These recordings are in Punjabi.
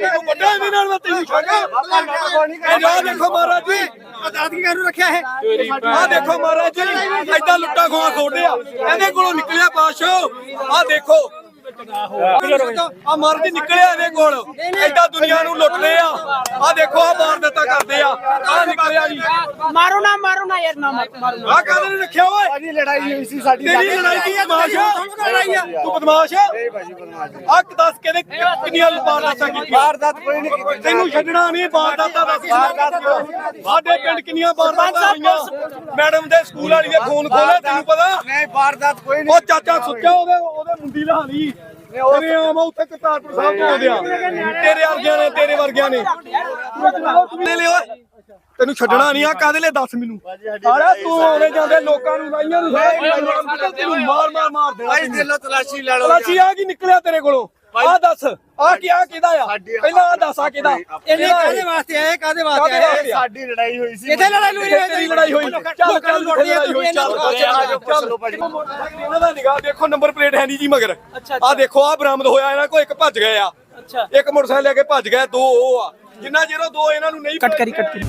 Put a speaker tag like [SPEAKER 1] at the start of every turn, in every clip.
[SPEAKER 1] ਤੈਨੂੰ ਵੱਡਾ ਇਹਦੇ ਨਾਲ ਮੈਂ ਤੈਨੂੰ ਛੱਡਾਂ ਇਹ ਦੇਖੋ ਮਹਾਰਾਜ ਜੀ
[SPEAKER 2] ਆਜ਼ਾਦੀ ਕਾਨੂੰ ਰੱਖਿਆ ਹੈ
[SPEAKER 1] ਆ ਦੇਖੋ ਮਹਾਰਾਜ ਜੀ ਐਦਾਂ ਲੁੱਟਾ ਖੋਆ ਖੋਡੇ ਆ। ਇਹਦੇ ਕੋਲੋਂ ਨਿਕਲਿਆ ਬਾਦਸ਼ਾਹ ਆ ਦੇਖੋ ਆ ਮਰਦ ਨਿਕਲਿਆ ਇਹਦੇ ਕੋਲ। ਐਦਾਂ ਦੁਨੀਆ ਨੂੰ ਲੁੱਟਦੇ ਆ। ਆ ਦੇਖੋ ਆ ਮਾਰ ਦਿੱਤਾ ਕਰਦੇ ਆ। ਆ ਨਿਕਲਿਆ ਜੀ।
[SPEAKER 3] ਮਾਰੋ ਨਾ ਮਾਰੋ ਨਾ ਯਾਰ ਨਾ ਮਾਰੋ
[SPEAKER 1] ਆ ਕਾਹਦੇ ਨੇ ਰੱਖਿਆ ਓਏ?
[SPEAKER 2] ਸਾਡੀ ਲੜਾਈ ਹੋਈ ਸੀ ਸਾਡੀ
[SPEAKER 1] ਤੇਰੀ ਲੜਾਈ ਕੀ ਬਦਮਾਸ਼ ਆ? ਤੂੰ ਬਦਮਾਸ਼ ਆ। ਆ। ਦੱਸ ਕਿਹਦੇ ਕਿੰਨੀਆਂ ਵਾਰਦਾਤਾਂ ਕੀਤੀਆਂ?
[SPEAKER 2] ਵਾਰਦਾਤ ਕੋਈ ਨਹੀਂ ਕੀਤੀ।
[SPEAKER 1] ਤੈਨੂੰ ਛੱਡਣਾ ਨਹੀਂ ਵਾਰਦਾਤਾਂ ਦੱਸ ਸਾਡੇ ਪਿੰਡ ਕਿੰਨੀਆਂ ਵਾਰਦਾਤਾਂ ਹੋਈਆਂ? ਮੈਡਮ ਦੇ ਸਕੂਲ ਵਾਲੀ ਦੇ ਫੋਨ ਖੋਲੇ ਤੈਨੂੰ ਪਤਾ?
[SPEAKER 2] ਨਹੀਂ ਵਾਰਦਾਤ ਕੋਈ
[SPEAKER 1] ਉਹ ਚਾਚਾ ਸੁੱਚਾ ਉਹਦੇ ਉਹਦੇ ਮੁੰਡੀ ਲਹਾ ਲਈ ਤੇਰੇ ਆਮਾ ਉੱਥੇ ਕਰਤਾਰਪੁਰ ਸਾਹਿਬ ਤੇਰੇ ਵਰਗਿਆਂ ਨੇ ਤੇਰੇ ਵਰਗਿਆਂ ਨੇ। ਤੈਨੂੰ ਛੱਡਣਾ ਨਹੀਂ ਆ ਕਾਦੇ ਲਈ ਦੱਸ ਮੈਨੂੰ? ਆੜਾ ਤੂੰ ਆਉਣੇ ਜਾਂਦੇ ਲੋਕਾਂ ਨੂੰ ਲਾਈਆਂ ਨੂੰ ਸਾਰੇ ਤੈਨੂੰ ਮਾਰ ਮਾਰ ਮਾਰ ਦੇਣਾ
[SPEAKER 2] ਭਾਈ ਦਿਲੋਂ ਤਲਾਸ਼ੀ ਲੈ ਲਓ
[SPEAKER 1] ਤਲਾਸ਼ੀ ਆ ਕੀ ਨਿਕਲਿਆ ਤੇਰੇ ਕੋਲੋਂ? ਆ ਦੱਸ। ਆ ਕੀ ਆ ਕਿਹਦਾ ਆ? ਪਹਿਲਾਂ ਆ ਦੱਸ ਆ ਕਿਹਦਾ?
[SPEAKER 2] ਇਹਨੇ ਕਾਹਦੇ ਵਾਸਤੇ ਆਏ ਕਾਹਦੇ ਵਾਸਤੇ
[SPEAKER 1] ਕਾਹਦੇ
[SPEAKER 2] ਆਏ?
[SPEAKER 1] ਵਾਸਤੇ? ਆ?
[SPEAKER 2] ਸਾਡੀ ਲੜਾਈ ਹੋਈ ਸੀ
[SPEAKER 1] ਕਿੱਥੇ ਲੜਾਈ ਹੋਈ? ਤੇਰੀ ਲੜਾਈ ਹੋਈ? ਚੱਲ ਚੱਲ ਲੜਾਈ ਹੋਈ ਚੱਲ ਚੱਲ ਇਹਨਾਂ ਦਾ ਨਿਗਾਹ ਦੇਖੋ ਨੰਬਰ ਪਲੇਟ ਹੈ ਨਹੀਂ ਜੀ ਮਗਰ। ਆ ਦੇਖੋ ਆ ਬਰਾਮਦ ਹੋਇਆ ਇਹਨਾਂ ਕੋ ਇੱਕ ਭੱਜ ਗਏ ਆ। ਇੱਕ ਮੋਟਰਸਾਈਕਲ ਲੈ ਕੇ ਭੱਜ ਗਏ ਦੋ ਉਹ ਆ। ਜਿੰਨਾ ਚਿਰ ਦੋ ਇਹਨਾਂ ਨੂੰ ਨਹੀਂ
[SPEAKER 3] ਕੱਟ ਕਰੀ ਕੱਟ ਕਰੀ।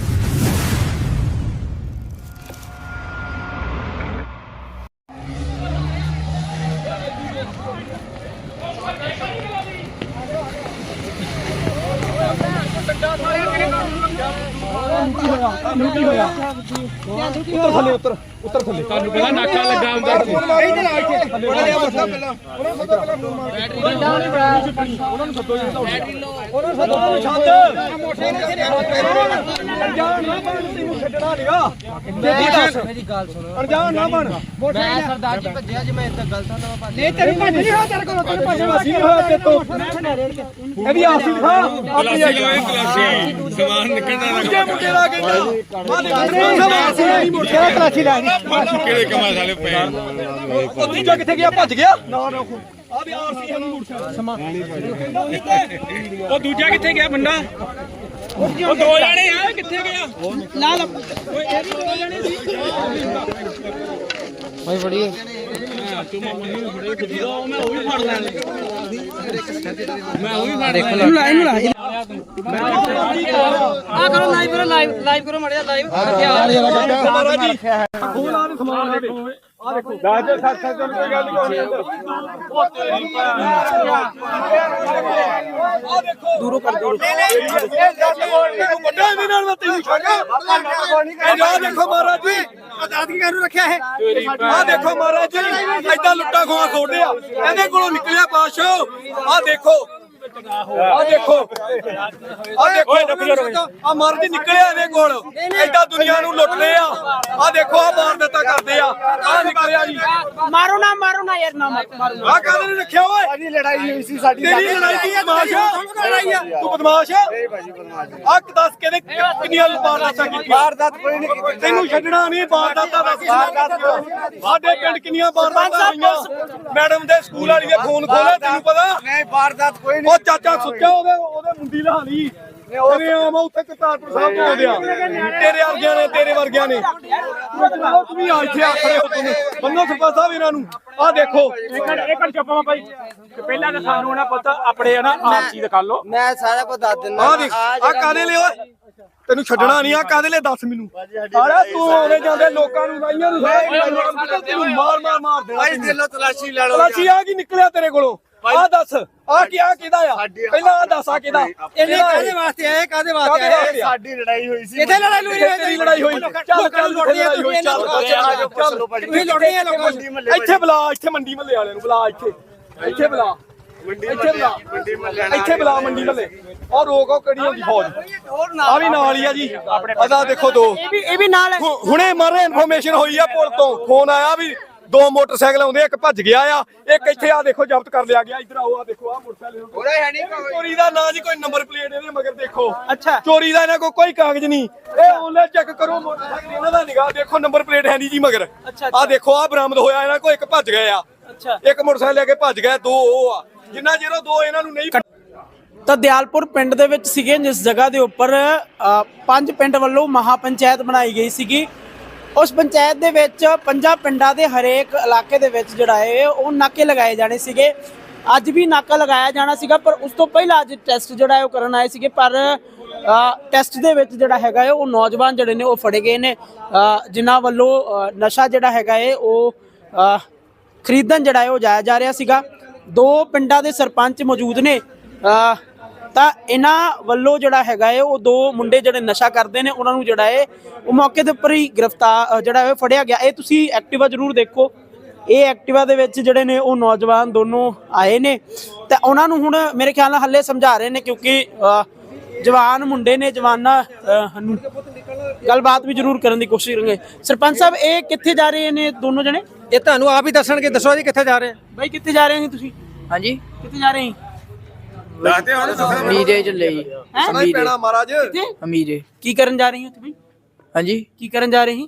[SPEAKER 1] ਜਾ ਸਾਰੇ ਉੱਤਰ ਥੱਲੇ ਉੱਤਰ ਉੱਤਰ ਥੱਲੇ ਤੁਹਾਨੂੰ
[SPEAKER 4] ਪਤਾ ਨਾਕਾ ਲੱਗਾ ਹੁੰਦਾ
[SPEAKER 1] ਅਣਜਾਣ ਨਾ। ਬਣ ਤੈਨੂੰ ਛੱਡਣਾ ਨਿਗਾ ਮੇਰੀ ਦੱਸ
[SPEAKER 3] ਮੇਰੀ ਗੱਲ ਸੁਣੋ
[SPEAKER 1] ਅਣਜਾਣ ਨਾ ਬਣ
[SPEAKER 3] ਮੈਂ ਸਰਦਾਰ ਜੀ ਭੱਜਿਆ ਜੇ ਮੈਂ ਇੱਦਾਂ ਗਲਤ ਹਾਂ ਤਾਂ
[SPEAKER 1] ਨਹੀਂ ਤੇਰੀ ਭੱਜ ਨਹੀਂ ਹੋਇਆ ਤੇਰੇ ਕੋਲ ਤੇਰੇ ਭੱਜ ਵਾਸੀ ਹੋਇਆ ਤੇ ਤੋਂ ਇਹਦੀ ਆਸੀ ਦਿਖਾ ਆਪਣੀ ਆਈ
[SPEAKER 4] ਸਮਾਨ ਨਿਕਲਣਾ
[SPEAKER 1] ਮੁੰਡੇ ਮੁੰਡੇ ਦਾ ਕਹਿੰਦਾ ਆਸੀ ਨਹੀਂ ਮੁਰਸ਼ਾ ਕਲਾਸੀ ਲੈ
[SPEAKER 4] ਕਿਹੜੇ ਕਮਾ ਸਾਲੇ ਪਏ?
[SPEAKER 1] ਉਹ ਦੂਜਾ ਕਿੱਥੇ ਗਿਆ? ਭੱਜ ਗਿਆ? ਨਾ ਨਾ ਆ ਵੀ ਆਰਸੀ ਹੈ ਮੁਰਸ਼ਾ ਸਮਾਨ
[SPEAKER 4] ਉਹ ਦੂਜਾ ਕਿੱਥੇ ਗਿਆ ਬੰਦਾ ਉਹ ਦੋ ਜਣੇ ਆ ਕਿੱਥੇ ਗਿਆ?
[SPEAKER 3] ਨਾਲ ਇਹਨੂੰ ਲਾ ਇਹਨੂੰ ਲਾ ਆ ਕਰੋ ਲਾਈਵ ਕਰੋ ਲਾਈਵ ਲਾਈਵ ਕਰੋ ਮੜਿਆ ਲਾਈਵ
[SPEAKER 1] ਮਹਾਰਾਜ ਜੀ ਫੋਨ ਆ ਸਮਾਨ ਆ ਦੇਖੋ ਆ ਦੇਖੋ ਦਾਦੇ ਸੱਤ ਸੱਤ ਕੋਈ ਗੱਲ ਨਹੀਂ ਉਹ ਤੇਰੀ ਆ। ਦੇਖੋ। ਦੂਰੋਂ ਕਰ ਦੂਰੋਂ ਤੈਨੂੰ ਵੱਡਾ ਇਹਦੇ ਨਾਲ ਮੈਂ ਤੈਨੂੰ ਛੱਡਾਂ ਇਹ ਜਾ ਦੇਖੋ ਮਹਾਰਾਜ ਜੀ।
[SPEAKER 2] ਆਜ਼ਾਦੀ ਕਾਨੂੰ ਰੱਖਿਆ ਹੈ
[SPEAKER 1] ਆ। ਦੇਖੋ ਮਹਾਰਾਜ ਜੀ ਐਦਾਂ ਲੁੱਟਾ ਖੋਆ ਖੋਡੇ ਆ। ਇਹਦੇ ਕੋਲੋਂ ਨਿਕਲਿਆ ਬਾਦਸ਼ਾਹ ਆ ਦੇਖੋ ਆ ਦੇਖੋ। ਆ ਦੇਖੋ ਆ ਮਰਦ ਨਿਕਲਿਆ ਇਹਦੇ ਕੋਲ। ਐਦਾਂ ਦੁਨੀਆ ਨੂੰ ਲੁੱਟਦੇ ਆ। ਆ ਦੇਖੋ ਆ ਮਾਰ ਦਿੱਤਾ ਕਰਦੇ ਆ। ਆ ਨਿਕਲਿਆ ਜੀ।
[SPEAKER 3] ਮਾਰੋ ਨਾ ਮਾਰੋ ਨਾ ਯਾਰ ਨਾ ਮਾਰੋ।
[SPEAKER 1] ਆ ਕਾਹਦੇ ਨੇ ਰੱਖਿਆ ਓਏ?
[SPEAKER 2] ਸਾਡੀ ਲੜਾਈ ਹੋਈ ਸੀ ਸਾਡੀ
[SPEAKER 1] ਤੇਰੀ ਲੜਾਈ ਕੀ ਬਦਮਾਸ਼ ਆ? ਤੂੰ ਬਦਮਾਸ਼ ਆ? ਆ ਦੱਸ ਕਿਹਦੇ ਕਿੰਨੀਆਂ ਵਾਰਦਾਤਾਂ ਕੀਤੀਆਂ?
[SPEAKER 2] ਵਾਰਦਾਤ ਕੋਈ ਨਹੀਂ ਕੀਤੀ।
[SPEAKER 1] ਤੈਨੂੰ ਛੱਡਣਾ ਨਹੀਂ ਵਾਰਦਾਤਾਂ ਦੱਸ ਸਾਡੇ ਪਿੰਡ ਕਿੰਨੀਆਂ ਵਾਰਦਾਤਾਂ ਹੋਈਆਂ? ਮੈਡਮ ਦੇ ਸਕੂਲ ਵਾਲੀ ਦੇ ਫੋਨ ਖੋਲੇ ਤੈਨੂੰ ਪਤਾ?
[SPEAKER 2] ਨਹੀਂ ਵਾਰਦਾਤ ਕੋਈ
[SPEAKER 1] ਉਹ
[SPEAKER 2] ਨਹੀਂ
[SPEAKER 1] ਚਾਚਾ ਸੁੱਚਾ ਉਹਦੇ ਉਹਦੇ ਮੁੰਡੀ ਲਹਾ ਲਈ। ਤੇਰੇ ਆਮਾ ਉੱਥੇ ਕਰਤਾਰਪੁਰ ਸਾਹਿਬ ਤੋਂ ਆਉਂਦਿਆ ਤੇਰੇ ਵਰਗਿਆਂ ਨੇ ਤੇਰੇ ਵਰਗਿਆਂ ਨੇ। ਤੂੰ ਵੀ ਆ ਇੱਥੇ ਆ ਖੜੇ ਹੋ ਤੂੰ ਬੰਨੋ ਸਰਪੰਚ ਸਾਹਿਬ ਇਹਨਾਂ ਨੂੰ। ਆ ਦੇਖੋ।
[SPEAKER 4] ਇੱਕ ਚੁੱਪਾਂ ਭਾਈ। ਪਹਿਲਾਂ ਤਾਂ ਸਾਨੂੰ ਨਾ ਪਤਾ ਆਪਣੇ ਨਾ ਆਪ ਚੀਜ਼ ਕਰ ਲੋ
[SPEAKER 2] ਮੈਂ ਸਾਰਾ ਕੁਝ ਦੱਸ ਦਿੰਦਾ
[SPEAKER 1] ਆ ਦੇਖ ਆ ਕਾਦੇ ਲਈ ਓਏ? ਤੈਨੂੰ ਛੱਡਣਾ ਨਹੀਂ ਆ ਕਾਦੇ ਲਈ ਦੱਸ ਮੈਨੂੰ? ਆੜਾ ਤੂੰ ਆਉਣੇ ਜਾਂਦੇ ਲੋਕਾਂ ਨੂੰ ਲਾਈਆਂ ਨੂੰ ਤੈਨੂੰ ਮਾਰ ਮਾਰ ਮਾਰ ਦੇਣਾ
[SPEAKER 2] ਭਾਈ ਦਿਲੋਂ ਤਲਾਸ਼ੀ ਲੈ ਲਓ
[SPEAKER 1] ਤਲਾਸ਼ੀ ਆ ਕੀ ਨਿਕਲਿਆ ਤੇਰੇ ਕੋਲੋਂ? ਆ ਦੱਸ ਆ ਕੀ ਆ ਕਿਹਦਾ ਆ? ਪਹਿਲਾਂ ਆ ਦੱਸ ਆ ਕਿਹਦਾ?
[SPEAKER 2] ਇਹਨੇ ਕਾਹਦੇ ਵਾਸਤੇ ਆਏ ਕਾਹਦੇ ਵਾਸਤੇ ਆਏ?
[SPEAKER 1] ਵਾਸਤੇ ਆ?
[SPEAKER 2] ਸਾਡੀ ਲੜਾਈ ਹੋਈ ਸੀ ਕਿੱਥੇ ਲੜਾਈ ਹੋਈ ਹੈ
[SPEAKER 1] ਤੇਰੀ ਲੜਾਈ ਹੋਈ। ਚੱਲ ਚੱਲ ਲੜਾਈ ਹੋਈ ਚੱਲ ਚੱਲ
[SPEAKER 2] ਤੁਸੀਂ ਲੜਨੀ ਹੈ ਲੋਕਾਂ ਨੂੰ।
[SPEAKER 1] ਇੱਥੇ ਬੁਲਾ ਇੱਥੇ ਮੰਡੀ ਮੱਲੇ ਵਾਲਿਆਂ ਨੂੰ ਬੁਲਾ ਇੱਥੇ। ਇੱਥੇ ਬੁਲਾ। ਇੱਥੇ ਬੁਲਾ। ਇੱਥੇ ਬੁਲਾ ਮੰਡੀ ਮੱਲੇ। ਔਰ ਰੋਕੋ ਕਿਹੜੀ ਹੁੰਦੀ ਫੌਜ। ਆ ਵੀ ਨਾਲ ਹੀ ਆ ਜੀ। ਅਦਾ ਦੇਖੋ ਦੋ।
[SPEAKER 3] ਇਹ ਵੀ ਇਹ ਵੀ ਨਾਲ
[SPEAKER 1] ਹੁਣੇ ਮਾਰੇ ਇਨਫੋਰਮੇਸ਼ਨ ਹੋਈ ਆ ਪੁਲ ਤੋਂ। ਫੋਨ ਆਇਆ ਵੀ ਦੋ ਮੋਟਰਸਾਈਕਲ ਆਉਂਦੇ ਇੱਕ ਭੱਜ ਗਿਆ ਆ ਇੱਕ ਇੱਥੇ ਆ ਦੇਖੋ ਜ਼ਬਤ ਕਰ ਲਿਆ ਗਿਆ ਇੱਧਰ ਆਓ ਆ ਦੇਖੋ ਆ ਮੋਟਰਸਾਈਕਲ
[SPEAKER 2] ਉਹਦਾ ਹੈ ਨਹੀਂ
[SPEAKER 1] ਚੋਰੀ ਦਾ ਨਾਂ ਜੀ ਕੋਈ ਨੰਬਰ ਪਲੇਟ ਇਹਦੇ ਮਗਰ ਦੇਖੋ।
[SPEAKER 3] ਅੱਛਾ।
[SPEAKER 1] ਚੋਰੀ ਦਾ ਇਹਨਾਂ ਕੋਲ ਕੋਈ ਕਾਗਜ਼ ਨਹੀਂ। ਇਹ ਆਨਲਾਈਨ ਚੈੱਕ ਕਰੋ ਮੋਟਰਸਾਈਕਲ ਇਹਨਾਂ ਦਾ ਨਿਗਾਹ ਦੇਖੋ ਨੰਬਰ ਪਲੇਟ ਹੈ ਨਹੀਂ ਜੀ ਮਗਰ। ਆ ਦੇਖੋ ਆ ਬਰਾਮਦ ਹੋਇਆ ਇਹਨਾਂ ਕੋਲ ਇੱਕ ਭੱਜ ਗਏ ਆ।
[SPEAKER 3] ਅੱਛਾ।
[SPEAKER 1] ਇੱਕ ਮੋਟਰਸਾਈਕਲ ਲੈ ਕੇ ਭੱਜ ਗਏ ਦੋ ਉਹ ਆ। ਜਿੰਨਾ ਚਿਰ ਉਹ ਦੋ ਇਹਨਾਂ ਨੂੰ ਨਹੀਂ
[SPEAKER 3] ਤਾਂ ਦਿਆਲਪੁਰ ਪਿੰਡ ਦੇ ਵਿੱਚ ਸੀਗੇ ਜਿਸ ਜਗ੍ਹਾ ਦੇ ਉੱਪਰ ਪੰਜ ਪਿੰਡ ਵੱਲੋਂ ਮਹਾ ਪੰਚਾਇਤ ਬਣਾਈ ਗਈ ਸੀਗੀ। ਉਸ ਪੰਚਾਇਤ ਦੇ ਵਿੱਚ ਪੰਜਾਂ ਪਿੰਡਾਂ ਦੇ ਹਰੇਕ ਇਲਾਕੇ ਦੇ ਵਿੱਚ ਜਿਹੜਾ ਹੈ, ਉਹ ਨਾਕੇ ਲਗਾਏ ਜਾਣੇ ਸੀਗੇ। ਅੱਜ ਵੀ ਨਾਕਾ ਲਗਾਇਆ ਜਾਣਾ ਸੀਗਾ, ਪਰ ਉਸ ਤੋਂ ਪਹਿਲਾਂ ਅੱਜ ਟੈਸਟ ਜਿਹੜਾ ਹੈ, ਉਹ ਕਰਨ ਆਏ ਸੀਗੇ। ਪਰ ਟੈਸਟ ਦੇ ਵਿੱਚ ਜਿਹੜਾ ਹੈਗਾ ਹੈ, ਉਹ ਨੌਜਵਾਨ ਜਿਹੜੇ ਨੇ, ਉਹ ਫੜੇ ਗਏ ਨੇ। ਜਿਨ੍ਹਾਂ ਵੱਲੋਂ ਨਸ਼ਾ ਜਿਹੜਾ ਹੈਗਾ ਹੈ, ਉਹ ਖਰੀਦਣ ਜਿਹੜਾ ਹੈ, ਉਹ ਜਾਇਆ ਜਾ ਰਿਹਾ ਸੀਗਾ। ਦੋ ਪਿੰਡਾਂ ਦੇ ਸਰਪੰਚ ਮੌਜੂਦ ਨੇ। ਤਾਂ ਇਹਨਾਂ ਵੱਲੋਂ ਜਿਹੜਾ ਹੈਗਾ ਹੈ ਉਹ ਦੋ ਮੁੰਡੇ ਜਿਹੜੇ ਨਸ਼ਾ ਕਰਦੇ ਨੇ ਉਹਨਾਂ ਨੂੰ ਜਿਹੜਾ ਹੈ ਉਹ ਮੌਕੇ ਦੇ ਉੱਪਰ ਹੀ ਗ੍ਰਿਫਤਾਰ ਜਿਹੜਾ ਹੈ ਫੜਿਆ ਗਿਆ। ਇਹ ਤੁਸੀਂ ਐਕਟਿਵਾ ਜ਼ਰੂਰ ਦੇਖੋ। ਇਹ ਐਕਟਿਵਾ ਦੇ ਵਿੱਚ ਜਿਹੜੇ ਨੇ ਉਹ ਨੌਜਵਾਨ ਦੋਨੋਂ ਆਏ ਨੇ। ਤੇ ਉਹਨਾਂ ਨੂੰ ਹੁਣ ਮੇਰੇ ਖਿਆਲ ਨਾਲ ਹੱਲੇ ਸਮਝਾ ਰਹੇ ਨੇ ਕਿਉਂਕਿ ਜਵਾਨ ਮੁੰਡੇ ਨੇ ਜਵਾਨਾਂ ਨੂੰ ਗੱਲਬਾਤ ਵੀ ਜ਼ਰੂਰ ਕਰਨ ਦੀ ਕੋਸ਼ਿਸ਼ ਕਰਾਂਗੇ ਸਰਪੰਚ ਸਾਹਿਬ ਇਹ ਕਿੱਥੇ ਜਾ ਰਹੇ ਨੇ ਦੋਨੋਂ ਜਣੇ?
[SPEAKER 2] ਇਹ ਤੁਹਾਨੂੰ ਆਪ ਹੀ ਦੱਸਣਗੇ ਦੱਸੋ ਜੀ ਕਿੱਥੇ ਜਾ ਰਹੇ?
[SPEAKER 3] ਬਾਈ ਕਿੱਥੇ ਜਾ ਰਹੇ ਨੇ ਤੁਸੀਂ?
[SPEAKER 5] ਹਾਂਜੀ।
[SPEAKER 3] ਕਿੱਥੇ ਜਾ ਰਹੇ ਹੋ?
[SPEAKER 5] ਅਮੀਰੇ ਚੱਲੇ ਜੀ
[SPEAKER 1] ਨਹੀਂ ਪੈਣਾ ਮਹਾਰਾਜ।
[SPEAKER 5] ਅਮੀਰੇ।
[SPEAKER 3] ਕੀ ਕਰਨ ਜਾ ਰਹੀ ਹੋ ਤੁਸੀਂ
[SPEAKER 5] ਹਾਂਜੀ।
[SPEAKER 3] ਕੀ ਕਰਨ ਜਾ ਰਹੀ?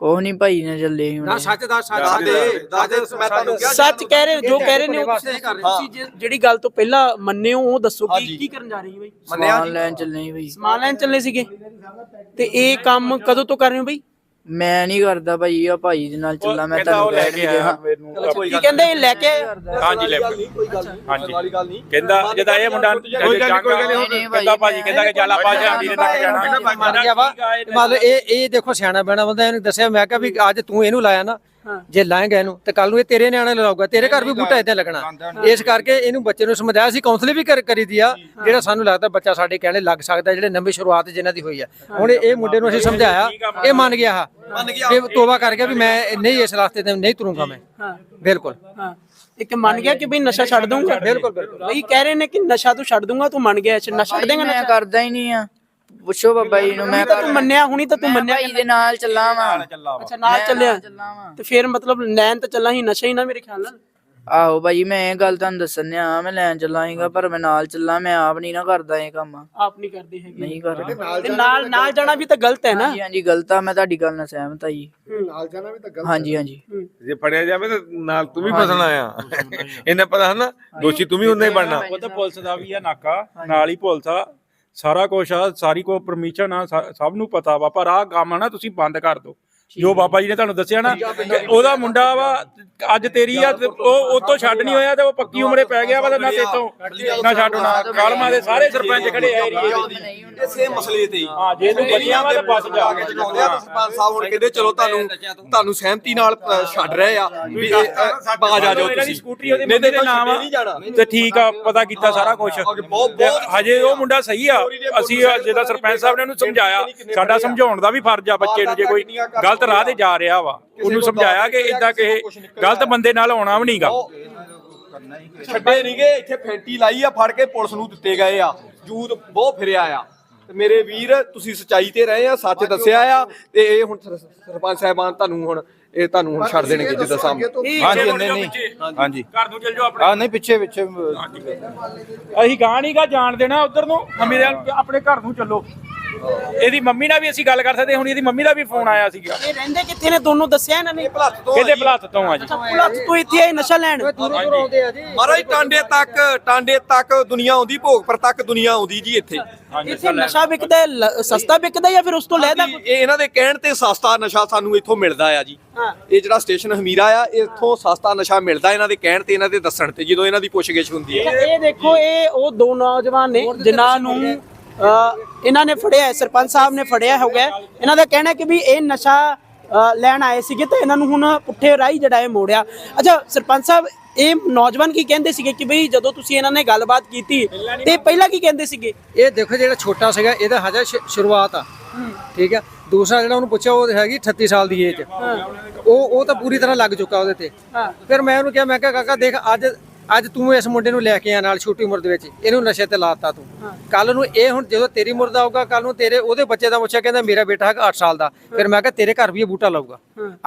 [SPEAKER 5] ਕੋਹ ਨਹੀਂ ਭਾਈ ਨੇ ਚੱਲੇ ਸੀ ਹੁਣੇ।
[SPEAKER 2] ਸੱਚ ਦੱਸ ਸੱਚ
[SPEAKER 1] ਦੱਸ ਦੇ ਦੱਸ ਦੇ ਮੈਂ ਤੁਹਾਨੂੰ ਕਿਹਾ
[SPEAKER 3] ਸੱਚ ਕਹਿ ਰਹੇ ਹੋ ਜੋ ਕਹਿ ਰਹੇ ਨੇ ਉਹ ਤੁਸੀਂ
[SPEAKER 2] ਕਰ। ਰਹੇ
[SPEAKER 3] ਤੁਸੀਂ ਜੇ- ਜਿਹੜੀ ਗੱਲ ਤੋਂ ਪਹਿਲਾਂ ਮੰਨੇ ਹੋ ਉਹ ਦੱਸੋ ਕੀ
[SPEAKER 1] ਹਾਂਜੀ।
[SPEAKER 3] ਕੀ ਕਰਨ ਜਾ ਰਹੀ ਹੋ ਬਾਈ?
[SPEAKER 1] ਮੰਨਿਆ
[SPEAKER 5] ਸਮਾਨ ਲੈਣ ਚੱਲੇ ਸੀ ਭਾਈ
[SPEAKER 3] ਸਮਾਨ ਲੈਣ ਚੱਲੇ ਸੀਗੇ? ਤੇ ਇਹ ਕੰਮ ਕਦੋਂ ਤੋਂ ਕਰ ਰਹੇ ਹੋ ਬਾਈ?
[SPEAKER 5] ਮੈਂ ਨਹੀਂ ਕਰਦਾ ਭਾਈ ਆ ਭਾਈ ਦੇ ਨਾਲ ਚੱਲਾਂ ਮੈਂ ਤੁਹਾਨੂੰ ਕਹਿ ਕੇ ਗਿਆ
[SPEAKER 3] ਕੀ ਕਹਿੰਦੇ ਇਹ ਲੈ ਕੇ?
[SPEAKER 4] ਹਾਂਜੀ ਲੈ
[SPEAKER 1] ਕੋਈ ਗੱਲ ਨਹੀਂ
[SPEAKER 4] ਹਾਂਜੀ।
[SPEAKER 1] ਵਾਲੀ ਗੱਲ ਨਹੀਂ।
[SPEAKER 4] ਕਹਿੰਦਾ ਜਿਹਦਾ ਇਹ ਮੁੰਡਾ
[SPEAKER 1] ਕੋਈ ਗੱਲ ਨਹੀਂ, ਕੋਈ ਗੱਲ ਨਹੀਂ,
[SPEAKER 5] ਨਹੀਂ ਭਾਈ,
[SPEAKER 4] ਕਹਿੰਦਾ ਭਾਜੀ ਕਹਿੰਦਾ ਕਿ ਚੱਲ ਆਪਾਂ ਜਾਂਦੀ ਨੇ ਤੱਕ ਜਾਣਾ।
[SPEAKER 2] ਮੰਨ ਗਿਆ ਵਾ ਮਤਲਬ ਇਹ ਇਹ ਦੇਖੋ ਸਿਆਣਾ ਬੈਣਾ ਬੰਦਾ ਇਹਨੂੰ ਦੱਸਿਆ ਮੈਂ ਕਿਹਾ ਵੀ ਅੱਜ ਤੂੰ ਇਹਨੂੰ ਲਾਇਆ ਨਾ ਜੇ ਲਾਏਗਾ ਇਹਨੂੰ ਤੇ ਕੱਲ ਨੂੰ ਇਹ ਤੇਰੇ ਨਿਆਣੇ ਲਾਊਗਾ ਤੇਰੇ ਘਰ ਵੀ ਬੂਟਾ ਇਦਾਂ ਲੱਗਣਾ। ਇਸ ਕਰਕੇ ਇਹਨੂੰ ਬੱਚੇ ਨੂੰ ਸਮਝਾਇਆ ਸੀ ਕਾਉਂਸਲਿੰਗ ਵੀ ਕਰ ਕਰੀ ਦੀ ਆ ਜਿਹੜਾ ਸਾਨੂੰ ਲੱਗਦਾ ਬੱਚਾ ਸਾਡੇ ਕਹਿਣੇ ਲੱਗ ਸਕਦਾ ਜਿਹੜੇ ਨਵੀਂ ਸ਼ੁਰੂਆਤ ਜਿਨ੍ਹਾਂ ਦੀ ਹੋਈ ਆ। ਹੁਣ ਇਹ ਮੁੰਡੇ ਨੂੰ ਅਸੀਂ ਸਮਝਾਇਆ ਇਹ ਮੰਨ ਗਿਆ ਆ।
[SPEAKER 1] ਮੰਨ ਗਿਆ
[SPEAKER 2] ਇਹ ਤੋਬਾ ਕਰ ਗਿਆ ਵੀ ਮੈਂ ਨਹੀਂ ਇਸ ਰਸਤੇ ਤੇ ਨਹੀਂ ਤੁਰੂੰਗਾ ਮੈਂ।
[SPEAKER 3] ਹਾਂ।
[SPEAKER 2] ਬਿਲਕੁਲ।
[SPEAKER 3] ਹਾਂ। ਇੱਕ ਮੰਨ ਗਿਆ ਕਿ ਬਈ ਨਸ਼ਾ ਛੱਡ ਦੂੰਗਾ ਬਿਲਕੁਲ ਬਿਲਕੁਲ। ਬਈ ਕਹਿ ਰਹੇ ਨੇ ਕਿ ਨਸ਼ਾ ਤੂੰ ਛੱਡ ਦੂੰਗਾ ਤੂੰ ਮੰਨ ਗਿਆ ਨਸ਼ਾ ਛੱਡ ਦੇਂਗਾ
[SPEAKER 5] ਮੈਂ
[SPEAKER 3] ਨਸ਼ਾ?
[SPEAKER 5] ਕਰਦਾ ਹੀ ਨਹੀਂ ਆ। ਪੁੱਛੋ ਬਾਬਾ ਜੀ ਨੂੰ ਮੈਂ
[SPEAKER 3] ਤਾਂ ਤੂੰ ਮੰਨਿਆ ਹੁਣੀ ਤਾਂ ਤੂੰ ਮੰਨਿਆ
[SPEAKER 5] ਭਾਈ ਦੇ ਨਾਲ ਚੱਲਾਂ ਵਾਂ।
[SPEAKER 3] ਅੱਛਾ ਨਾਲ ਚੱਲਿਆ।
[SPEAKER 5] ਚੱਲਾਂ ਵਾਂ।
[SPEAKER 3] ਤੇ ਫਿਰ ਮਤਲਬ ਲੈਣ ਤਾਂ ਚੱਲਾਂ ਹੀ ਨਸ਼ਾ ਹੀ ਨਾ ਮੇਰੇ ਖਿਆਲ ਨਾਲ?
[SPEAKER 5] ਆਹੋ ਭਾਈ ਮੈਂ ਇਹ ਗੱਲ ਤੁਹਾਨੂੰ ਦੱਸਣ ਆ ਮੈਂ ਲੈਣ ਚੱਲਾਂ ਸੀਗਾ ਪਰ ਮੈਂ ਨਾਲ ਚੱਲਾਂ ਮੈਂ ਆਪ ਨਹੀਂ ਨਾ ਕਰਦਾ ਇਹ ਕੰਮ।
[SPEAKER 3] ਆਪ ਨਹੀਂ ਕਰਦੇ ਹੈਗੇ।
[SPEAKER 5] ਨਹੀਂ ਕਰਦਾ।
[SPEAKER 3] ਤੇ ਨਾਲ ਨਾਲ ਜਾਣਾ ਵੀ ਤਾਂ ਗਲਤ ਹੈ ਨਾ?
[SPEAKER 5] ਹਾਂਜੀ ਹਾਂਜੀ ਗਲਤ ਆ ਮੈਂ ਤੁਹਾਡੀ ਗੱਲ ਨਾਲ ਸਹਿਮਤ ਆ ਜੀ।
[SPEAKER 2] ਨਾਲ ਜਾਣਾ ਵੀ ਤਾਂ
[SPEAKER 5] ਹਾਂਜੀ ਹਾਂਜੀ।
[SPEAKER 6] ਜੇ ਫੜਿਆ ਜਾਵੇ ਤਾਂ ਨਾਲ ਤੂੰ ਵੀ ਫਸਣਾ ਆ। ਇਹਨੇ ਪਤਾ ਹੈ ਨਾ ਦੋਸ਼ੀ ਤੂੰ ਵੀ ਉਨਾ ਹੀ ਬਣਨਾ।
[SPEAKER 4] ਉਹ ਤਾਂ ਪੁਲਿਸ ਦਾ ਵੀ ਆ ਨਾਕਾ ਨਾਲ ਹੀ ਪੁਲਿਸ ਆ। ਸਾਰਾ ਕੁਝ ਆ ਸਾਰੀ ਕੋ ਪਰਮਿਸ਼ਨ ਆ ਸਾ- ਸਭ ਨੂੰ ਪਤਾ। ਵਾ ਪਰ ਆਹ ਕੰਮ ਆ ਨਾ ਤੁਸੀਂ ਬੰਦ ਕਰ ਦਿਓ। ਜੋ ਬਾਬਾ ਜੀ ਨੇ ਤੁਹਾਨੂੰ ਦੱਸਿਆ ਨਾ ਉਹਦਾ ਮੁੰਡਾ ਵਾ ਅੱਜ ਤੇਰੀ ਆ ਤੇ ਉਹ ਉਹ ਤੋਂ ਛੱਡ ਨਹੀਂ ਹੋਇਆ ਤੇ ਉਹ ਪੱਕੀ ਉਮਰੇ ਪੈ ਗਿਆ ਵਾ ਤੇ ਨਾ ਤੇਤੋਂ ਨਾ ਛੱਡੋ ਕਾਲਮਾ ਦੇ ਸਾਰੇ ਸਰਪੰਚ ਖੜੇ ਆ ਏਰੀਏ ਦੇ।
[SPEAKER 1] ਇਸੇ ਮਸਲੇ ਤੇ ਹੀ।
[SPEAKER 4] ਹਾਂ ਜੇ ਤੂੰ ਬਚਿਆ ਵਾ ਤਾਂ ਬਚ ਜਾ।
[SPEAKER 1] ਕੇ ਚੁਕਾਉਂਦੇ ਆ ਤੇ ਸਰਪੰਚ ਸਾਹਿਬ ਹੁਣ ਕਹਿੰਦੇ ਚਲੋ ਤੁਹਾਨੂੰ ਤੁਹਾਨੂੰ ਸਹਿਮਤੀ ਨਾਲ ਛੱਡ ਰਹੇ ਆ ਵੀ ਇਹ, ਬਾਜ ਆ ਜਾਓ ਤੁਸੀਂ।
[SPEAKER 4] ਸਕੂਟਰੀ ਉਹਦੇ ਮੁੰਡੇ ਦੇ ਨਾਮ ਆ। ਤੇ ਠੀਕ ਆ ਪਤਾ ਕੀਤਾ ਸਾਰਾ ਕੁਝ ਹਜੇ ਉਹ ਮੁੰਡਾ ਸਹੀ ਆ। ਅਸੀਂ ਜਿਹਦਾ ਸਰਪੰਚ ਸਾਹਿਬ ਨੇ ਉਹਨੂੰ ਸਮਝਾਇਆ ਸਾਡਾ ਸਮਝਾਉਣ ਦਾ ਵੀ ਫਰਜ਼ ਆ ਬੱਚੇ ਨੂੰ ਜੇ ਕੋਈ ਗਲਤ ਰਾਹ ਤੇ ਜਾ ਰਿਹਾ ਵਾ ਉਹਨੂੰ ਸਮਝਾਇਆ ਕਿ ਇਦਾਂ ਕਿਸੇ ਗਲਤ ਬੰਦੇ ਨਾਲ ਆਉਣਾ ਵੀ ਨਹੀਂਗਾ।
[SPEAKER 1] ਛੱਡੇ ਨਹੀਂ ਗਏ ਇੱਥੇ ਫੈਂਟੀ ਲਾਈ ਆ ਫੜ ਕੇ ਪੁਲਿਸ ਨੂੰ ਦਿੱਤੇ ਗਏ ਆ। ਜੂਤ ਬਹੁਤ ਫਿਰਿਆ ਆ। ਤੇ ਮੇਰੇ ਵੀਰ ਤੁਸੀਂ ਸਚਾਈ ਤੇ ਰਹੇ ਆ ਸੱਚ ਦੱਸਿਆ ਆ ਤੇ ਇਹ ਹੁਣ ਸਰ- ਸਰਪੰਚ ਸਾਹਿਬਾਨ ਤੁਹਾਨੂੰ ਹੁਣ ਇਹ ਤੁਹਾਨੂੰ ਹੁਣ ਛੱਡ ਦੇਣਗੇ ਜਿੱਦਾਂ ਸਾਹਮਣੇ
[SPEAKER 6] ਹਾਂਜੀ ਨਹੀਂ ਨਹੀਂ। ਹਾਂਜੀ।
[SPEAKER 4] ਘਰ ਨੂੰ ਚੱਲ ਜਾਓ ਆਪਣੇ।
[SPEAKER 6] ਆ ਨਹੀਂ ਪਿੱਛੇ ਪਿੱਛੇ।
[SPEAKER 4] ਅਸੀਂ ਗਾਂ ਨਹੀਂ ਗਾ ਜਾਣ ਦੇਣਾ ਉਧਰ ਨੂੰ। ਮੇਰੇ ਆਪਣੇ ਘਰ ਨੂੰ ਚੱਲੋ। ਇਹਦੀ ਮੰਮੀ ਨਾਲ ਵੀ ਅਸੀਂ ਗੱਲ ਕਰ ਸਕਦੇ ਹੁਣ ਇਹਦੀ ਮੰਮੀ ਦਾ ਵੀ ਫੋਨ ਆਇਆ ਸੀਗਾ।
[SPEAKER 3] ਇਹ ਰਹਿੰਦੇ ਕਿੱਥੇ ਨੇ? ਦੋਨੋਂ ਦੱਸਿਆ ਇਹਨਾਂ ਨੇ?
[SPEAKER 4] ਕਿਹਦੇ ਭਲੱਤ ਤੋਂ ਆ ਜੀ।
[SPEAKER 3] ਪੁਲਸ ਤੋਂ ਇੱਥੇ ਆਏ ਨਸ਼ਾ ਲੈਣ।
[SPEAKER 1] ਮਹਾਰਾਜ ਟਾਂਡੇ ਤੱਕ ਟਾਂਡੇ ਤੱਕ ਦੁਨੀਆ ਆਉਂਦੀ ਭੋਗਪੁਰ ਤੱਕ ਦੁਨੀਆ ਆਉਂਦੀ ਜੀ ਇੱਥੇ।
[SPEAKER 3] ਇੱਥੇ ਨਸ਼ਾ ਵਿਕਦਾ ਸਸਤਾ ਵਿਕਦਾ ਜਾਂ ਫਿਰ ਉਸ ਤੋਂ ਲੈਦਾ
[SPEAKER 1] ਇਹ ਇਹਨਾਂ ਦੇ ਕਹਿਣ ਤੇ ਸਸਤਾ ਨਸ਼ਾ ਸਾਨੂੰ ਇੱਥੋਂ ਮਿਲਦਾ ਆ ਜੀ। ਇਹ ਜਿਹੜਾ ਸਟੇਸ਼ਨ ਹਮੀਰਾ ਆ ਇੱਥੋਂ ਸਸਤਾ ਨਸ਼ਾ ਮਿਲਦਾ ਇਹਨਾਂ ਦੇ ਕਹਿਣ ਤੇ ਇਹਨਾਂ ਦੇ ਦੱਸਣ ਤੇ ਜਦੋਂ ਇਹਨਾਂ ਦੀ ਪੁੱਛਗਿੱਛ ਹੁੰਦੀ ਹੈ।
[SPEAKER 3] ਇਹ ਦੇਖੋ ਇਹ ਉਹ ਦੋ ਨੌਜਵਾਨ ਨੇ ਜਿਨ੍ਹਾਂ ਨੂੰ ਇਹਨਾਂ ਨੇ ਫੜਿਆ ਹੈ ਸਰਪੰਚ ਸਾਹਿਬ ਨੇ ਫੜਿਆ ਹੋ ਗਿਆ ਇਹਨਾਂ ਦਾ ਕਹਿਣਾ ਕਿ ਵੀ ਇਹ ਨਸ਼ਾ ਲੈਣ ਆਏ ਸੀਗੇ ਤੇ ਇਹਨਾਂ ਨੂੰ ਹੁਣ ਪੁੱਠੇ ਰਾਹ ਜਿਹੜਾ ਇਹ ਮੋੜਿਆ। ਅੱਛਾ ਸਰਪੰਚ ਸਾਹਿਬ ਇਹ ਨੌਜਵਾਨ ਕੀ ਕਹਿੰਦੇ ਸੀਗੇ ਕਿ ਬਈ ਜਦੋਂ ਤੁਸੀਂ ਇਹਨਾਂ ਨੇ ਗੱਲਬਾਤ ਕੀਤੀ ਤੇ ਪਹਿਲਾਂ ਕੀ ਕਹਿੰਦੇ ਸੀਗੇ?
[SPEAKER 2] ਇਹ ਦੇਖੋ ਜਿਹੜਾ ਛੋਟਾ ਸੀਗਾ ਇਹਦਾ ਹਜੇ ਸ਼ੁਰੂਆਤ ਆ। ਠੀਕ ਹੈ ਦੂਸਰਾ ਜਿਹੜਾ ਉਹਨੂੰ ਪੁੱਛਿਆ ਉਹ ਹੈਗੀ 38 ਸਾਲ ਦੀ ਏਜ ਉਹ ਉਹ ਤਾਂ ਪੂਰੀ ਤਰ੍ਹਾਂ ਲੱਗ ਚੁੱਕਾ ਉਹਦੇ ਤੇ। ਫਿਰ ਮੈਂ ਉਹਨੂੰ ਕਿਹਾ ਮੈਂ ਕਿਹਾ ਕਾਕਾ ਦੇਖ ਅੱਜ ਅੱਜ ਤੂੰ ਇਸ ਮੁੰਡੇ ਨੂੰ ਲੈ ਕੇ ਆ ਨਾਲ ਛੋਟੀ ਉਮਰ ਦੇ ਵਿੱਚ ਇਹਨੂੰ ਨਸ਼ੇ ਤੇ ਲਾਤਾ ਤੂੰ। ਕੱਲ ਨੂੰ ਇਹ ਹੁਣ ਜਦੋਂ ਤੇਰੀ ਉਮਰ ਦਾ ਹੋਊਗਾ ਕੱਲ ਨੂੰ ਤੇਰੇ ਉਹਦੇ ਬੱਚੇ ਦਾ ਪੁੱਛਿਆ ਕਹਿੰਦਾ ਮੇਰਾ ਬੇਟਾ ਹੈ 8 ਸਾਲ ਦਾ। ਫਿਰ ਮੈਂ ਕਿਹਾ ਤੇਰੇ ਘਰ ਵੀ ਇਹ ਬੂਟਾ ਲਾਊਗਾ।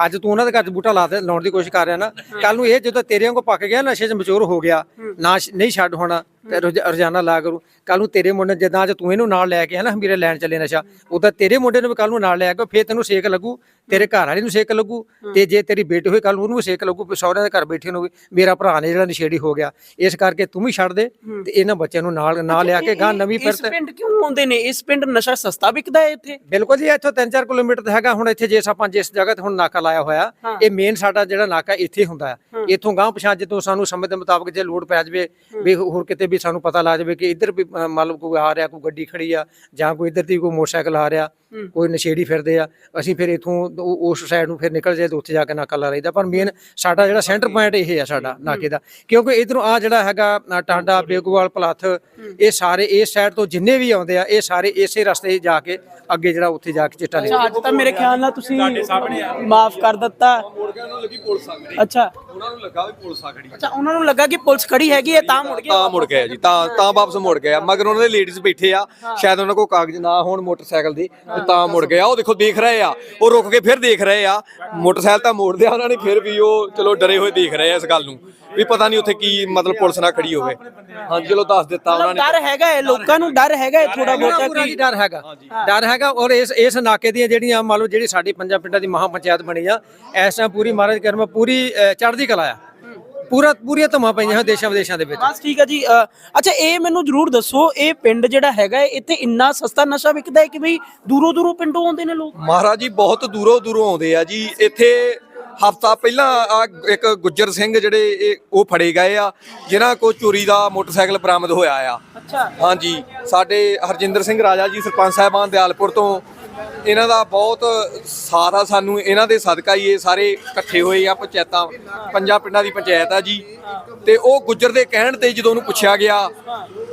[SPEAKER 2] ਅੱਜ ਤੂੰ ਉਹਨਾਂ ਦੇ ਘਰ 'ਚ ਬੂਟਾ ਲਾ ਦੇ ਲਾਉਣ ਦੀ ਕੋਸ਼ਿਸ਼ ਕਰ ਰਿਹਾ ਨਾ। ਕੱਲ ਨੂੰ ਇਹ ਜਦੋਂ ਤੇਰੇ ਵਾਂਗੂ ਪੱਕ ਗਿਆ ਨਸ਼ੇ 'ਚ ਮਚੂਰ ਹੋ ਗਿਆ ਨਾ ਨਹੀਂ ਛੱਡ ਹੋਣਾ। ਤੇ ਰੋਜ਼- ਰੋਜ਼ਾਨਾ ਲਾਇਆ ਕਰੂ। ਕੱਲ ਨੂੰ ਤੇਰੇ ਮੁੰਡੇ ਜਿੱਦਾਂ ਅੱਜ ਤੂੰ ਇਹਨੂੰ ਨਾਲ ਲੈ ਕੇ ਹਨਾ ਮੇਰੇ ਲੈਣ ਚੱਲੇ ਨਸ਼ਾ ਉਦਾਂ ਤੇਰੇ ਮੁੰਡੇ ਨੂੰ ਵੀ ਕੱਲ ਨੂੰ ਨਾਲ ਲੈ ਕੇ ਫੇਰ ਤੈਨੂੰ ਸੇਕ ਲੱਗੂ ਤੇਰੇ ਘਰ ਵਾਲੇ ਨੂੰ ਸੇਕ ਲੱਗੂ ਤੇ ਜੇ ਤੇਰੀ ਬੇਟੀ ਹੋਈ ਕੱਲ ਨੂੰ ਉਹਨੂੰ ਵੀ ਸੇਕ ਲੱਗੂ ਵੀ ਸਹੁਰਿਆਂ ਦੇ ਘਰ ਬੈਠੇ ਨੂੰ ਵੀ ਮੇਰਾ ਭਰਾ ਨੇ ਜਿਹੜਾ ਨਸ਼ੇੜੀ ਹੋ ਗਿਆ ਇਸ ਕਰਕੇ ਤੂੰ ਵੀ ਛੱਡ ਦੇ ਤੇ ਇਹਨਾਂ ਬੱਚਿਆਂ ਨੂੰ ਨਾਲ ਨਾਲ ਲਿਆ ਕੇ ਗਾਂ ਨਵੀਂ
[SPEAKER 3] ਇਸ ਪਿੰਡ ਕਿਉਂ ਆਉਂਦੇ ਨੇ? ਇਸ ਪਿੰਡ ਨਸ਼ਾ ਸਸਤਾ ਵਿਕਦਾ ਹੈ ਇੱਥੇ?
[SPEAKER 2] ਬਿਲਕੁਲ ਜੀ ਇੱਥੋਂ 3-4 ਕਿਲੋਮੀਟਰ ਤੇ ਹੈਗਾ ਹੁਣ ਇੱਥੇ ਜਿਸ ਆਪਾਂ ਜਿਸ ਜਗ੍ਹਾ ਤੇ ਹੁਣ ਨਾਕਾ ਲਾਇਆ ਹੋਇਆ ਇਹ ਮੇਨ ਸਾਡਾ ਜਿਹੜਾ ਨਾਕਾ ਇੱਥੇ ਹੁੰਦਾ ਹੈ। ਇੱਥੋਂ ਗਾਂ ਪਛਾਣ ਜਦੋਂ ਸਾਨੂੰ ਸਮੇਂ ਦੇ ਮੁਤਾਬਕ ਜੇ ਲੋਡ ਪੈ ਜਾਵੇ ਵੀ ਹੋਰ ਕਿਤੇ ਵੀ ਸਾਨੂੰ ਪਤਾ ਲੱਗ ਜਾਵੇ ਕਿ ਇੱਧਰ ਵੀ ਅ, ਮੰਨ ਲਓ ਕੋਈ ਆ ਰਿਹਾ ਕੋਈ ਗੱਡੀ ਖੜੀ ਆ ਜਾਂ ਕੋਈ ਇੱਧਰ ਦੀ ਕੋਈ ਮੋਟਰਸਾਈਕਲ ਆ ਰਿਹਾ। ਕੋਈ ਨਸ਼ੇੜੀ ਫਿਰਦੇ ਆ ਅਸੀਂ ਫਿਰ ਇਥੋਂ ਉਸ ਸਾਈਡ ਨੂੰ ਫਿਰ ਨਿਕਲ ਜਾਏ ਤੇ ਉੱਥੇ ਜਾ ਕੇ ਨਾਕਾ ਲਾ ਲਈਦਾ। ਪਰ ਮੇਨ ਸਾਡਾ ਜਿਹੜਾ ਸੈਂਟਰ ਪੁਆਇੰਟ ਇਹ ਆ ਸਾਡਾ ਨਾਕੇ ਦਾ। ਕਿਉਂਕਿ ਇਧਰੋਂ ਆ ਜਿਹੜਾ ਹੈਗਾ ਟਾਂਡਾ ਬੇਗੋਵਾਲ ਪਲਾਥ ਇਹ ਸਾਰੇ ਇਸ ਸਾਈਡ ਤੋਂ ਜਿੰਨੇ ਵੀ ਆਉਂਦੇ ਆ ਇਹ ਸਾਰੇ ਇਸੇ ਰਸਤੇ ਜਾ ਕੇ ਅੱਗੇ ਜਿਹੜਾ ਉੱਥੇ ਜਾ ਕੇ ਚਿੱਟਾ ਲੈ
[SPEAKER 3] ਅੱਛਾ ਅੱਜ ਤਾਂ ਮੇਰੇ ਖਿਆਲ ਨਾਲ ਤੁਸੀਂ ਮਾਫ ਕਰ ਦਿੱਤਾ।
[SPEAKER 1] ਉਹਨਾਂ ਲੱਗੀ ਪੁਲਿਸ ਆ ਖੜੀ।
[SPEAKER 3] ਅੱਛਾ।
[SPEAKER 1] ਉਹਨਾਂ ਨੂੰ ਲੱਗਾ ਵੀ ਪੁਲਿਸ ਆ ਖੜੀ।
[SPEAKER 3] ਅੱਛਾ ਉਹਨਾਂ ਨੂੰ ਲੱਗਾ ਕਿ ਪੁਲਿਸ ਖੜੀ ਹੈਗੀ ਹੈ ਤਾਂ ਮੁੜ ਗਏ?
[SPEAKER 1] ਤਾਂ ਮੁੜ ਗਏ ਜੀ ਤਾਂ ਤਾਂ ਵਾਪਸ ਮੁੜ ਗਏ ਮਗਰ ਉਹਨਾਂ ਦੇ ਲੇਡੀਜ਼ ਬੈਠੇ ਆ। ਸ਼ਾਇਦ ਉਹਨਾਂ ਕੋਲ ਕਾਗਜ਼ ਨਾ ਹੋਣ ਮੋਟਰਸਾਈਕਲ ਦੇ। ਤੇ ਮੁੜ ਗਏ ਆ ਉਹ ਦੇਖੋ ਦੇਖ ਰਹੇ ਆ। ਉਹ ਰੁਕ ਕੇ ਫਿਰ ਦੇਖ ਰਹੇ ਆ। ਮੋਟਰਸਾਈਕਲ ਤਾਂ ਮੋੜਦੇ ਆ ਉਹਨਾਂ ਨੇ ਫਿਰ ਵੀ ਉਹ ਚਲੋ ਡਰੇ ਹੋਏ ਦੇਖ ਰਹੇ ਆ ਇਸ ਗੱਲ ਨੂੰ। ਵੀ ਪਤਾ ਨਹੀਂ ਉੱਥੇ ਕੀ ਮਤਲਬ ਪੁਲਿਸ ਨਾ ਖੜੀ ਹੋਵੇ। ਹਾਂਜੀ ਚਲੋ ਦੱਸ ਦਿੱਤਾ ਉਹਨਾਂ ਨੇ।
[SPEAKER 3] ਡਰ ਹੈਗਾ ਹੈ ਲੋਕਾਂ ਨੂੰ ਡਰ ਹੈਗਾ ਹੈ ਥੋੜਾ ਬਹੁਤਾ
[SPEAKER 2] ਪੂਰਾ ਡਰ ਹੈਗਾ। ਡਰ ਹੈਗਾ ਔਰ ਇਸ ਇਸ ਨਾਕੇ ਦੀਆਂ ਜਿਹੜੀਆਂ ਮੰਨ ਲਓ ਜਿਹੜੀ ਸਾਡੀ ਪੰਜਾਂ ਪਿੰਡਾਂ ਦੀ ਮਹਾ ਪੰਚਾਇਤ ਬਣੀ ਆ ਇਸ ਟਾਈਮ ਪੂਰੀ ਮਹਾਰਾਜ ਕਰਮ ਪੂਰੀ ਚੜ੍ਹਦੀ ਕਲਾ ਆ। ਪੂਰਾ ਪੂਰੀਆਂ ਧਮਾਂ ਪਈਆਂ ਹੋਈਆਂ ਦੇਸ਼ਾਂ ਵਿਦੇਸ਼ਾਂ ਦੇ ਵਿੱਚ।
[SPEAKER 3] ਬਸ ਠੀਕ ਹੈ ਜੀ ਅ, ਅੱਛਾ ਇਹ ਮੈਨੂੰ ਜਰੂਰ ਦੱਸੋ ਇਹ ਪਿੰਡ ਜਿਹੜਾ ਹੈਗਾ ਹੈ, ਇੱਥੇ ਇੰਨਾ ਸਸਤਾ ਨਸ਼ਾ ਵਿਕਦਾ ਹੈ ਕਿ ਵੀ ਦੂਰੋਂ ਦੂਰੋਂ ਪਿੰਡੋਂ ਆਉਂਦੇ ਨੇ ਲੋਕ?
[SPEAKER 1] ਮਹਾਰਾਜ ਜੀ ਬਹੁਤ ਦੂਰੋਂ ਦੂਰੋਂ ਆਉਂਦੇ ਆ ਜੀ। ਇੱਥੇ ਹਫਤਾ ਪਹਿਲਾਂ ਆ ਇੱਕ ਗੁੱਜਰ ਸਿੰਘ ਜਿਹੜੇ ਇਹ ਉਹ ਫੜੇ ਗਏ ਆ ਜਿਨ੍ਹਾਂ ਕੋ ਚੋਰੀ ਦਾ ਮੋਟਰਸਾਈਕਲ ਬਰਾਮਦ ਹੋਇਆ ਆ।
[SPEAKER 3] ਅੱਛਾ।
[SPEAKER 1] ਹਾਂਜੀ ਸਾਡੇ ਹਰਜਿੰਦਰ ਸਿੰਘ ਰਾਜਾ ਜੀ ਸਰਪੰਚ ਸਾਹਿਬਾਨ ਦਿਆਲਪੁਰ ਤੋਂ ਇਹਨਾਂ ਦਾ ਬਹੁਤ ਸਾਥ ਆ ਸਾਨੂੰ ਇਹਨਾਂ ਦੇ ਸਦਕਾ ਹੀ ਇਹ ਸਾਰੇ ਇਕੱਠੇ ਹੋਏ ਆ ਪੰਚਾਇਤਾਂ, ਪੰਜਾਂ ਪਿੰਡਾਂ ਦੀ ਪੰਚਾਇਤ ਆ ਜੀ। ਤੇ ਉਹ ਗੁੱਜਰ ਦੇ ਕਹਿਣ ਤੇ ਜਦੋਂ ਉਹਨੂੰ ਪੁੱਛਿਆ ਗਿਆ,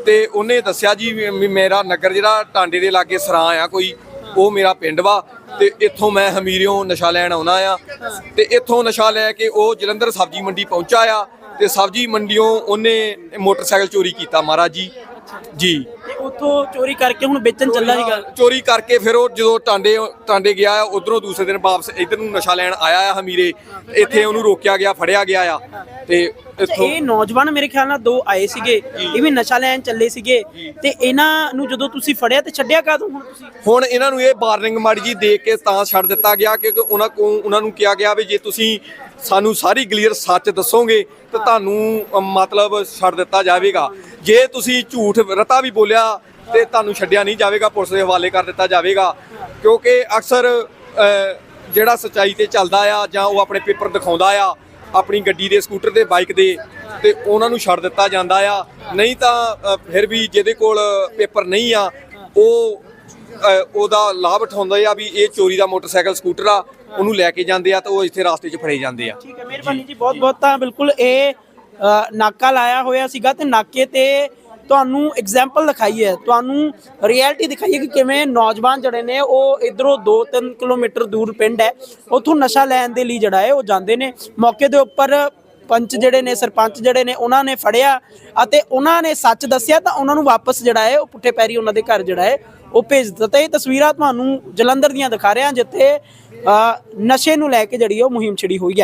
[SPEAKER 1] ਤੇ ਉਹਨੇ ਦੱਸਿਆ ਜੀ ਵੀ ਮੇਰਾ ਨਗਰ ਜਿਹੜਾ ਟਾਂਡੇ ਦੇ ਲਾਗੇ ਸਰਾਂ ਆ ਕੋਈ, ਉਹ ਮੇਰਾ ਪਿੰਡ ਵਾ। ਤੇ ਇੱਥੋਂ ਮੈਂ ਹਮੀਰਿਓਂ ਨਸ਼ਾ ਲੈਣ ਆਉਣਾ ਆ। ਤੇ ਇੱਥੋਂ ਨਸ਼ਾ ਲੈ ਕੇ ਉਹ ਜਲੰਧਰ ਸਬਜ਼ੀ ਮੰਡੀ ਪਹੁੰਚਾ ਆ। ਤੇ ਸਬਜ਼ੀ ਮੰਡੀੋਂ ਉਹਨੇ ਮੋਟਰਸਾਈਕਲ ਚੋਰੀ ਕੀਤਾ ਮਹਾਰਾਜ ਜੀ। ਜੀ।
[SPEAKER 3] ਉੱਥੋਂ ਚੋਰੀ ਕਰਕੇ ਹੁਣ ਵੇਚਣ ਚੱਲਾ ਸੀਗਾ।
[SPEAKER 1] ਚੋਰੀ ਕਰਕੇ ਫਿਰ ਉਹ ਜਦੋਂ ਟਾਂਡੇ ਟਾਂਡੇ ਗਿਆ ਆ ਉਧਰੋਂ ਦੂਸਰੇ ਦਿਨ ਵਾਪਸ ਇਧਰ ਨੂੰ ਨਸ਼ਾ ਲੈਣ ਆਇਆ ਆ ਹਮੀਰੇ। ਇੱਥੇ ਉਹਨੂੰ ਰੋਕਿਆ ਗਿਆ ਫੜਿਆ ਗਿਆ ਆ ਤੇ ਇੱਥੋਂ
[SPEAKER 3] ਇਹ ਨੌਜਵਾਨ ਮੇਰੇ ਖਿਆਲ ਨਾਲ ਦੋ ਆਏ ਸੀਗੇ ਇਹ ਵੀ ਨਸ਼ਾ ਲੈਣ ਚੱਲੇ ਸੀਗੇ। ਤੇ ਇਹਨਾਂ ਨੂੰ ਜਦੋਂ ਤੁਸੀਂ ਫੜਿਆ ਤੇ ਛੱਡਿਆ ਕਾਦੋਂ ਹੁਣ ਤੁਸੀਂ?
[SPEAKER 1] ਹੁਣ ਇਹਨਾਂ ਨੂੰ ਇਹ ਵਾਰਨਿੰਗ ਮਾੜੀ ਜੀ ਦੇ ਕੇ ਤਾਂ ਛੱਡ ਦਿੱਤਾ ਗਿਆ ਕਿਉਂਕਿ ਉਹਨਾਂ ਕੋ ਉਹਨਾਂ ਨੂੰ ਕਿਹਾ ਗਿਆ ਵੀ ਜੇ ਤੁਸੀਂ ਸਾਨੂੰ ਸਾਰੀ ਕਲੀਅਰ ਸੱਚ ਦੱਸੋਗੇ ਤਾਂ ਤੁਹਾਨੂੰ ਮਤਲਬ ਛੱਡ ਦਿੱਤਾ ਜਾਵੇਗਾ। ਜੇ ਤੁਸੀਂ ਝੂਠ ਰਤਾ ਵੀ ਬੋਲਿਆ ਤੇ ਤੁਹਾਨੂੰ ਛੱਡਿਆ ਨਹੀਂ ਜਾਵੇਗਾ, ਪੁਲਿਸ ਦੇ ਹਵਾਲੇ ਕਰ ਦਿੱਤਾ ਜਾਵੇਗਾ। ਕਿਉਂਕਿ ਅਕਸਰ ਜਿਹੜਾ ਸਚਾਈ ਤੇ ਚੱਲਦਾ ਆ ਜਾਂ ਉਹ ਆਪਣੇ ਪੇਪਰ ਦਿਖਾਉਂਦਾ ਆ, ਆਪਣੀ ਗੱਡੀ ਦੇ, ਸਕੂਟਰ ਦੇ, ਬਾਈਕ ਦੇ, ਤੇ ਉਹਨਾਂ ਨੂੰ ਛੱਡ ਦਿੱਤਾ ਜਾਂਦਾ ਆ। ਨਹੀਂ ਤਾਂ ਫਿਰ ਵੀ ਜਿਹਦੇ ਕੋਲ ਪੇਪਰ ਨਹੀਂ ਆ, ਉਹ ਉਹਦਾ ਲਾਭ ਉਠਾਉਂਦੇ ਆ ਵੀ ਇਹ ਚੋਰੀ ਦਾ ਮੋਟਰਸਾਈਕਲ, ਸਕੂਟਰ ਆ। ਉਹਨੂੰ ਲੈ ਕੇ ਜਾਂਦੇ ਆ ਤਾਂ ਉਹ ਇੱਥੇ ਰਾਸਤੇ 'ਚ ਫੜੇ ਜਾਂਦੇ ਆ।
[SPEAKER 3] ਠੀਕ ਹੈ ਮਿਹਰਬਾਨੀ ਜੀ ਬਹੁਤ ਬਹੁਤ ਤਾਂ ਬਿਲਕੁਲ ਇਹ ਅ, ਨਾਕਾ ਲਾਇਆ ਹੋਇਆ ਸੀਗਾ ਤੇ ਨਾਕੇ ਤੇ ਤੁਹਾਨੂੰ ਐਗਜ਼ਾਮਪਲ ਦਿਖਾਈ ਹੈ ਤੁਹਾਨੂੰ ਰਿਐਲਿਟੀ ਦਿਖਾਈ ਹੈ ਕਿ ਕਿਵੇਂ ਨੌਜਵਾਨ ਜਿਹੜੇ ਨੇ ਉਹ ਇਧਰੋਂ 2-3 ਕਿਲੋਮੀਟਰ ਦੂਰ ਪਿੰਡ ਹੈ। ਉੱਥੋਂ ਨਸ਼ਾ ਲੈਣ ਦੇ ਲਈ ਜਿਹੜਾ ਹੈ ਉਹ ਜਾਂਦੇ ਨੇ। ਮੌਕੇ ਦੇ ਉੱਪਰ ਪੰਚ ਜਿਹੜੇ ਨੇ ਸਰਪੰਚ ਜਿਹੜੇ ਨੇ ਉਹਨਾਂ ਨੇ ਫੜਿਆ ਅਤੇ ਉਹਨਾਂ ਨੇ ਸੱਚ ਦੱਸਿਆ ਤਾਂ ਉਹਨਾਂ ਨੂੰ ਵਾਪਸ ਜਿਹੜਾ ਹੈ ਉਹ ਪੁੱਠੇ ਪੈਰੀ ਉਹਨਾਂ ਦੇ ਘਰ ਜਿਹੜਾ ਹੈ ਉਹ ਭੇਜ ਦਿੱਤਾ। ਤੇ ਇਹ ਤਸਵੀਰਾਂ ਤੁਹਾਨੂੰ ਜਲੰਧਰ ਦੀਆਂ ਦਿਖਾ ਰਿਹਾ ਜਿੱਥੇ ਨਸ਼ੇ ਨੂੰ ਲੈ ਕੇ ਜਿਹੜੀ ਉਹ ਮੁਹਿੰਮ ਛਿੜੀ ਹੋਈ ਹੈ।